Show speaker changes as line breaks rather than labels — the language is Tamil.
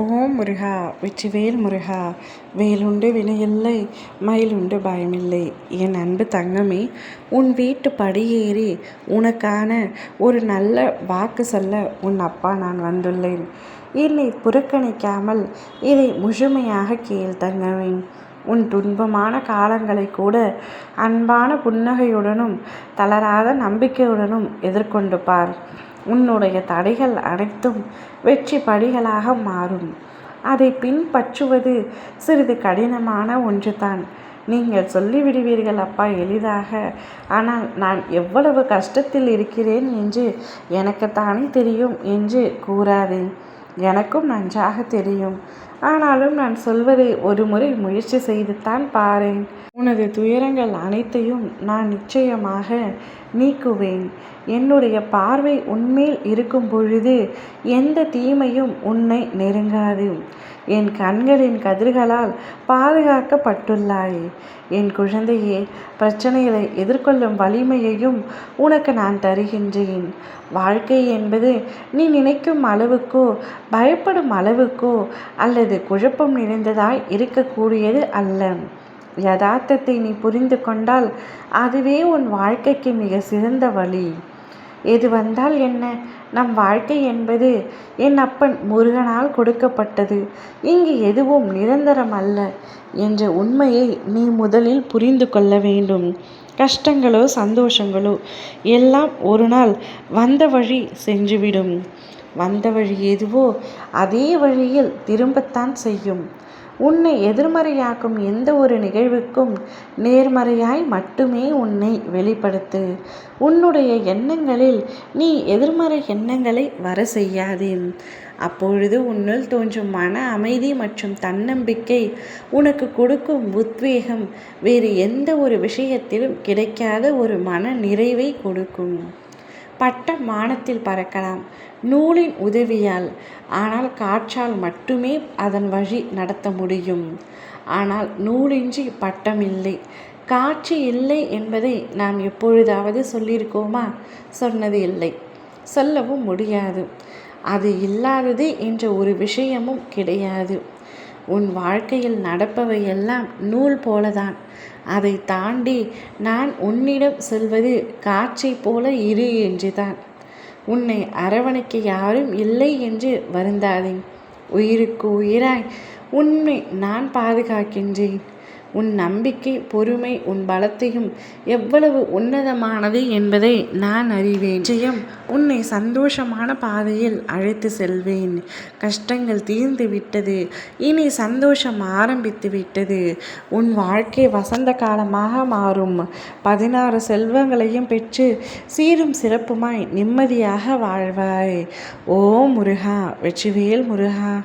ஓம் முருகா வெற்றிவேல் முருகா வேலுண்டு வினையில்லை மயிலுண்டு பயமில்லை. என் அன்பு தங்கமே உன் வீட்டு படியேறி உனக்கான ஒரு நல்ல வாக்கு சொல்ல உன் அப்பா நான் வந்துள்ளேன். என்னை புறக்கணிக்காமல் இதை முழுமையாக கேள் தங்கமே. உன் துன்பமான காலங்களை கூட அன்பான புன்னகையுடனும் தளராத நம்பிக்கையுடனும் எதிர்கொண்டு பார். உன்னுடைய தடைகள் அனைத்தும் வெற்றி படிகளாக மாறும். அதை பின்பற்றுவது சிறிது கடினமான ஒன்றுதான். நீங்கள் சொல்லிவிடுவீர்கள் அப்பா எளிதாக. ஆனால் நான் எவ்வளவு கஷ்டத்தில் இருக்கிறேன் என்று எனக்குத்தானே தெரியும் என்று கூறாதே. எனக்கும் நன்றாக தெரியும். ஆனாலும் நான் சொல்வதை ஒரு முறை முயற்சி செய்துத்தான் பாரேன். உனது துயரங்கள் அனைத்தையும் நான் நிச்சயமாக நீக்குவேன். என்னுடைய பார்வை உன்மேல் இருக்கும் பொழுது எந்த தீமையும் உன்னை நெருங்காது. என் கண்களின் கதிர்களால் பாதுகாக்கப்பட்டுள்ளாய். என் குழந்தையே பிரச்சனைகளை எதிர்கொள்ளும் வலிமையையும் உனக்கு நான் தருகின்றேன். வாழ்க்கை என்பது நீ நினைக்கும் அளவுக்கோ பயப்படும் அளவுக்கோ அல்லது குழப்பம் நிறைந்ததாய் இருக்கக்கூடியது அல்ல. யதார்த்தத்தை நீ புரிந்து கொண்டால் அதுவே உன் வாழ்க்கைக்கு மிக சிறந்த வழி. எது வந்தால் என்ன? நம் வாழ்க்கை என்பது என் அப்பன் முருகனால் கொடுக்கப்பட்டது. இங்கு எதுவும் நிரந்தரம் அல்ல என்ற உண்மையை நீ முதலில் புரிந்து கொள்ள வேண்டும். கஷ்டங்களோ சந்தோஷங்களோ எல்லாம் ஒரு நாள் வந்த வழி சென்றுவிடும். வந்த வழி எதுவோ அதே வழியில் திரும்பத்தான் செய்யும். உன்னை எதிர்மறையாக்கும் எந்த ஒரு நிகழ்வுக்கும் நேர்மறையாய் மட்டுமே உன்னை வெளிப்படுத்து. உன்னுடைய எண்ணங்களில் நீ எதிர்மறை எண்ணங்களை வர செய்யாதே. அப்பொழுது உன்னுள் தோன்றும் மன அமைதி மற்றும் தன்னம்பிக்கை உனக்கு கொடுக்கும் உத்வேகம் வேறு எந்த ஒரு விஷயத்திலும் கிடைக்காத ஒரு மன நிறைவை கொடுக்கும். பட்டம் மானத்தில் பறக்கலாம். நூலின் உதவியால். ஆனால் காற்றால் மட்டுமே அதன் வழி நடத்த முடியும். ஆனால் நூலின்றி பட்டம் இல்லை. காற்று இல்லை என்பதை நாம் எப்பொழுதாவது சொல்லியிருக்கோமா? சொன்னது இல்லை. சொல்லவும் முடியாது. அது இல்லாதது என்ற ஒரு விஷயமும் கிடையாது. உன் வாழ்க்கையில் நடப்பவையெல்லாம் நூல் போலதான். அதை தாண்டி நான் உன்னிடம் சொல்வது காற்றை போல இரு என்றுதான். உன்னை அரவணைக்க யாரும் இல்லை என்று வருந்தாதே. உயிருக்கு உயிராய் உன்னை நான் பாதுகாக்கின்றேன். உன் நம்பிக்கை பொறுமை உன் பலத்தையும் எவ்வளவு உன்னதமானது என்பதை நான் அறிவேன். ஜெயம் உன்னை சந்தோஷமான பாதையில் அழைத்து செல்வேன். கஷ்டங்கள் தீர்ந்து விட்டது. இனி சந்தோஷம் ஆரம்பித்து விட்டது. உன் வாழ்க்கை வசந்த காலமாக மாறும். பதினாறு செல்வங்களையும் பெற்று சீரும் சிறப்புமாய் நிம்மதியாக வாழ்வாய். ஓ முருகா வெற்றிவேல் முருகா.